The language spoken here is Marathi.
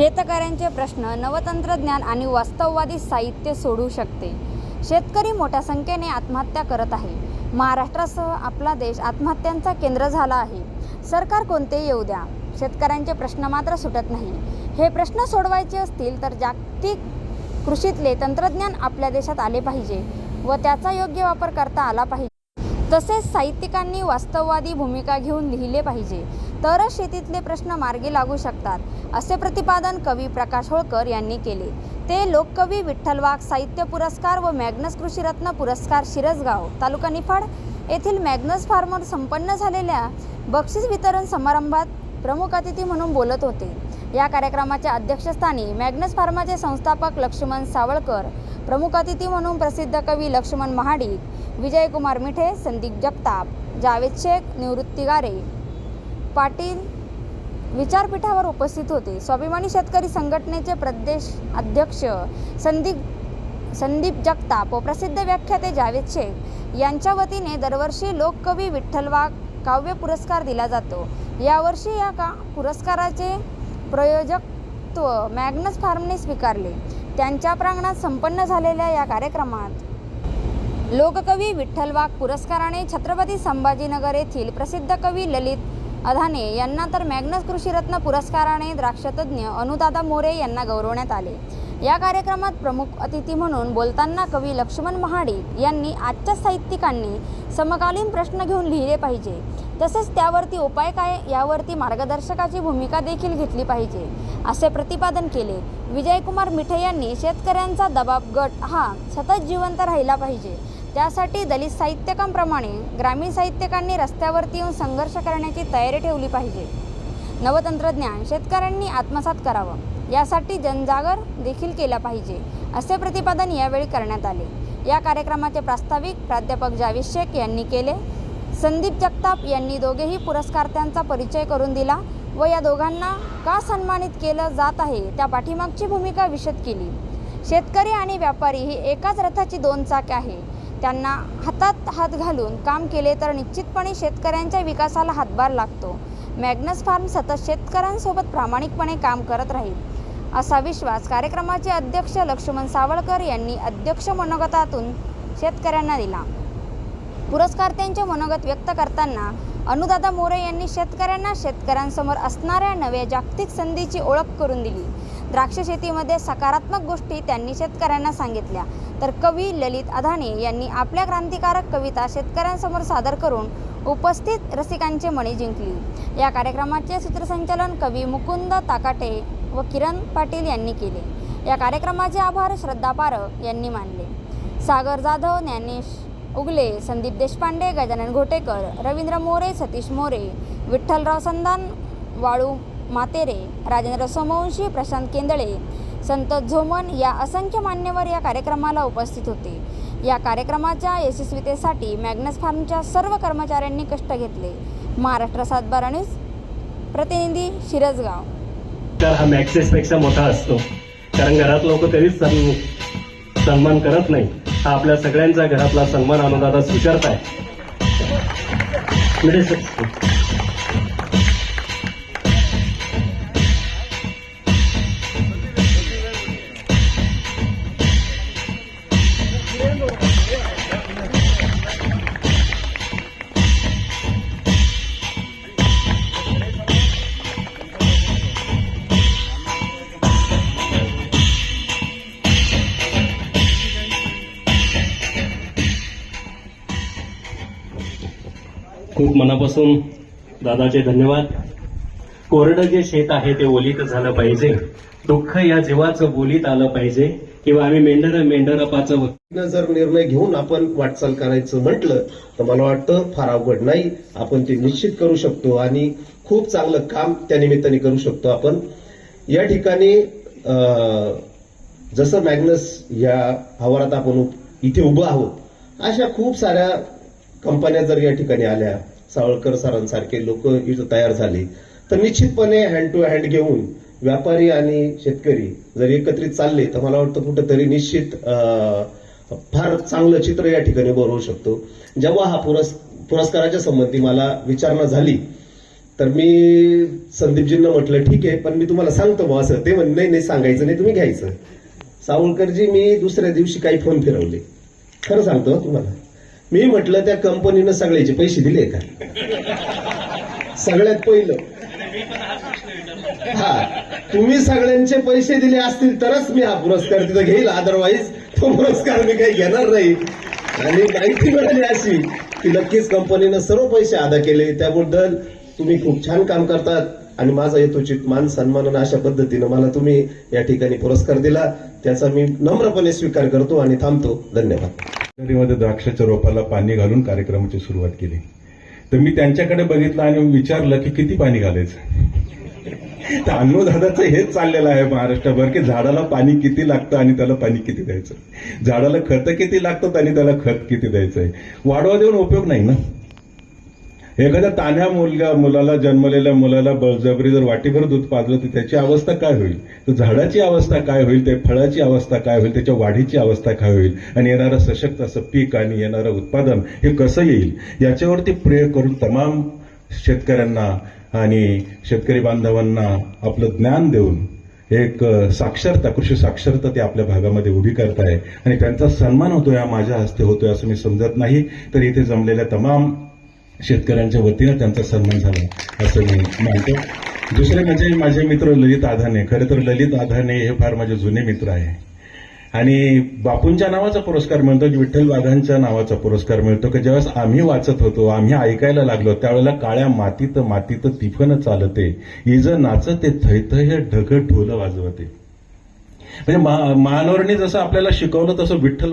शेतकऱ्यांचे प्रश्न नवतंत्रज्ञान आणि वास्तववादी साहित्य सोडू शकते. शेतकरी मोठ्या संख्येने आत्महत्या करत आहे. महाराष्ट्रासह आपला देश आत्महत्यांचा केंद्र झाला आहे. सरकार कोणते येऊ द्या. शेतकऱ्यांचे प्रश्न मात्र सुटत नाही. हे प्रश्न सोडवायचे असतील तर जागतिक कृषीतले तंत्रज्ञान आपल्या देशात आले पाहिजे व त्याचा योग्य वापर करता आला पाहिजे. तसेच साहित्यिकांनी वास्तववादी भूमिका घेऊन लिहिले पाहिजे. तरच शेतीतले प्रश्न मार्गी लागू शकतात असे प्रतिपादन कवी प्रकाश होळकर यांनी केले. ते लोककवी विठ्ठल वाघ साहित्य पुरस्कार व मॅग्नस कृषीरत्न पुरस्कार शिरसगाव तालुका निफाड येथील मॅग्नस फार्मर संपन्न झालेल्या बक्षीस वितरण समारंभात प्रमुख अतिथी म्हणून बोलत होते. या कार्यक्रमाच्या अध्यक्षस्थानी मॅग्नस फार्माचे संस्थापक लक्ष्मण सावळकर प्रमुख अतिथी म्हणून प्रसिद्ध कवी लक्ष्मण महाडिक विजयकुमार मिठे संदीप जगताप जावेद शेख निवृत्ती गारे. पाटील विचारपीठावर उपस्थित होते. स्वाभिमानी शेतकरी संघटनेचे प्रदेश अध्यक्ष संदीप संदीप जगताप व प्रसिद्ध व्याख्याते जावेद शेख यांच्या वतीने दरवर्षी लोककवी विठ्ठल वाघ काव्य पुरस्कार दिला जातो. यावर्षी या का पुरस्काराचे प्रयोजकत्व मॅग्नस फार्मने स्वीकारले. त्यांच्या प्रांगणात संपन्न झालेल्या या कार्यक्रमात लोककवी विठ्ठल वाघ पुरस्काराने छत्रपती संभाजीनगर येथील प्रसिद्ध कवी ललित अधाने यांना तर मॅग्नस कृषीरत्न पुरस्काराने द्राक्षतज्ञ अनुदादा मोरे यांना गौरवण्यात आले. या कार्यक्रमात प्रमुख अतिथी म्हणून बोलताना कवी लक्ष्मण महाडिक यांनी आजच्या साहित्यिकांनी समकालीन प्रश्न घेऊन लिहिले पाहिजे. तसेच त्यावरती उपाय काय यावरती मार्गदर्शकाची भूमिका देखील घेतली पाहिजे असे प्रतिपादन केले. विजयकुमार मिठे यांनी शेतकऱ्यांचा दबाब गट हा सतत जिवंत राहिला पाहिजे. त्यासाठी दलित साहित्यकांप्रमाणे ग्रामीण साहित्यकांनी रस्त्यावरती येऊन संघर्ष करण्याची तयारी ठेवली पाहिजे. नवतंत्रज्ञान शेतकऱ्यांनी आत्मसात करावं. यासाठी जनजागर देखील केला पाहिजे असे प्रतिपादन यावेळी करण्यात आले. या कार्यक्रमाचे प्रास्ताविक प्राध्यापक जावेद शेख यांनी केले. संदीप जगताप यांनी दोघेही पुरस्कारार्थ्यांचा परिचय करून दिला व या दोघांना का सन्मानित केलं जात आहे त्या पाठीमागची भूमिका विशद केली. शेतकरी आणि व्यापारी ही एकाच रथाची दोन चाके आहे. त्यांना हातात हात घालून काम केले तर निश्चितपणे शेतकऱ्यांच्या विकासाला हातभार लागतो. मॅग्नस फार्म सतत शेतकऱ्यांसोबत प्रामाणिकपणे काम करत राहील. असा विश्वास कार्यक्रमाचे अध्यक्ष लक्ष्मण सावळकर यांनी अध्यक्ष मनोगतातून शेतकऱ्यांना दिला. पुरस्कार्थ्यांचे मनोगत व्यक्त करताना अनुदादा मोरे यांनी शेतकऱ्यांना शेतकऱ्यांसमोर असणाऱ्या नव्या जागतिक संधीची ओळख करून दिली. द्राक्ष शेतीमध्ये सकारात्मक गोष्टी त्यांनी शेतकऱ्यांना सांगितल्या. तर कवी ललित अधाने यांनी आपल्या क्रांतिकारक कविता शेतकऱ्यांसमोर सादर करून उपस्थित रसिकांचे मने जिंकली. या कार्यक्रमाचे सूत्रसंचालन कवी मुकुंद ताकाटे व किरण पाटील यांनी केले. या कार्यक्रमाचे आभार श्रद्धा पारख यांनी मानले. सागर जाधव ज्ञानेश उगले संदीप देशपांडे गजानन घोटेकर रवींद्र मोरे सतीश मोरे विठ्ठलराव संदान वाळू मातेरे राजेंद्र सोमवंशी प्रशांत केंदळे संत झोमन या असंख्य मान्यवर या कार्यक्रमाला उपस्थित होते. या कार्यक्रमाच्या यशस्वीतेसाठी मॅग्नस फार्मच्या सर्व कर्मचाऱ्यांनी कष्ट घेतले. महाराष्ट्र सातबारा न्यूज प्रतिनिधी शिरसगाव. तर हा मॅक्सेस पेक्षा मोठा असतो. कारण घरात लोक तरीच सन्- सन्मान करत नाही. हा आपल्या सगळ्यांचा घरातला सन्मान अनुदादा स्वीकारताय मिळे म्हणजे खूप मनापासून दादाचे धन्यवाद. कोरडं जे शेत आहे ते ओलीत झालं पाहिजे. दुःख या जीवाचं बोलीत आलं पाहिजे. किंवा आम्ही मेंढर मेंढरपाचं जर निर्णय घेऊन आपण वाटचाल करायचं म्हटलं तर मला वाटतं फार अवघड नाही. आपण ते निश्चित करू शकतो आणि खूप चांगलं काम त्या निमित्ताने करू शकतो आपण. या ठिकाणी अं, जसं मॅग्नस या आवारात आपण इथे उभं आहोत अशा खूप साऱ्या कंपन्या जर या ठिकाणी आल्या सावळकर सरांसारखे लोक इथं तयार झाले तर निश्चितपणे हँड टू हँड घेऊन व्यापारी आणि शेतकरी जर एकत्रित चालले तर मला वाटतं कुठंतरी निश्चित फार चांगलं चित्र या ठिकाणी बनवू शकतो. जेव्हा हा पुरस् पुरस्काराच्या संबंधी मला विचारणा झाली तर मी संदीपजींना म्हटलं ठीक आहे पण मी तुम्हाला सांगतो बा असं. ते म्हणे नाही नाही सांगायचं नाही तुम्ही घ्यायचं. सावळकरजी मी दुसऱ्या दिवशी काही फोन फिरवले. खरं सांगतो तुम्हाला. मी म्हटलं त्या कंपनीनं सगळ्याचे पैसे दिले का? सगळ्यात पहिलं. हा. तुम्ही सगळ्यांचे पैसे दिले असतील तरच मी हा पुरस्कार तिथं घेईल. अदरवाईज तो पुरस्कार मी काही घेणार नाही. आणि माहिती मिळाली अशी की नक्कीच कंपनीनं सर्व पैसे अदा केले. त्याबद्दल तुम्ही खूप छान काम करतात. आणि माझा यथोचित मान सन्मान अशा पद्धतीनं मला तुम्ही या ठिकाणी पुरस्कार दिला. त्याचा मी नम्रपणे स्वीकार करतो आणि थांबतो. धन्यवाद. नदीमध्ये द्राक्षाच्या रोपाला पाणी घालून कार्यक्रमाची सुरुवात केली. तर मी त्यांच्याकडे बघितलं आणि विचारलं की किती पाणी घालायचं? तर अन्नदादाचं हेच चाललेलं आहे महाराष्ट्रभर की झाडाला पाणी किती लागतं आणि त्याला पाणी किती द्यायचं? झाडाला खत किती लागतं आणि त्याला खत किती द्यायचं आहे वाढवा देऊन उपयोग नाही ना? एखाद्या तान्ह्या मुलगा मुलाला जन्मलेल्या मुलाला बळजबरी जर वाटीभर दूध पाजलं तर त्याची अवस्था काय होईल? तर झाडाची अवस्था काय होईल? त्या फळाची अवस्था काय होईल? त्याच्या वाढीची अवस्था काय होईल? आणि येणारं सशक्त असं पीक आणि येणारं उत्पादन हे कसं येईल? याच्यावरती प्रयोग करून तमाम शेतकऱ्यांना आणि शेतकरी बांधवांना आपलं ज्ञान देऊन एक साक्षरता कृषी साक्षरता ते आपल्या भागामध्ये उभी करताय. आणि त्यांचा सन्मान होतोय हा माझ्या हस्ते होतोय असं मी समजत नाही. तर इथे जमलेल्या तमाम शेतकऱ्यांच्या वतीनं त्यांचा सन्मान झाला असं मी मानतो. दुसरे म्हणजे माझे मित्र ललित आधाने. खरं तर ललित आधाने हे फार माझे जुने मित्र आहे. आणि बापूंच्या नावाचा पुरस्कार मिळतो की विठ्ठल वाघांच्या नावाचा पुरस्कार मिळतो की ज्यावेळेस आम्ही वाचत होतो आम्ही ऐकायला लागलो त्यावेळेला काळ्या मातीत मातीत तिफन चालते. इज नाचते थैथय ढग ढोल वाजवते. म्हणजे मानवरणी महानवरणी जसं आपल्याला शिकवलं तसं विठ्ठल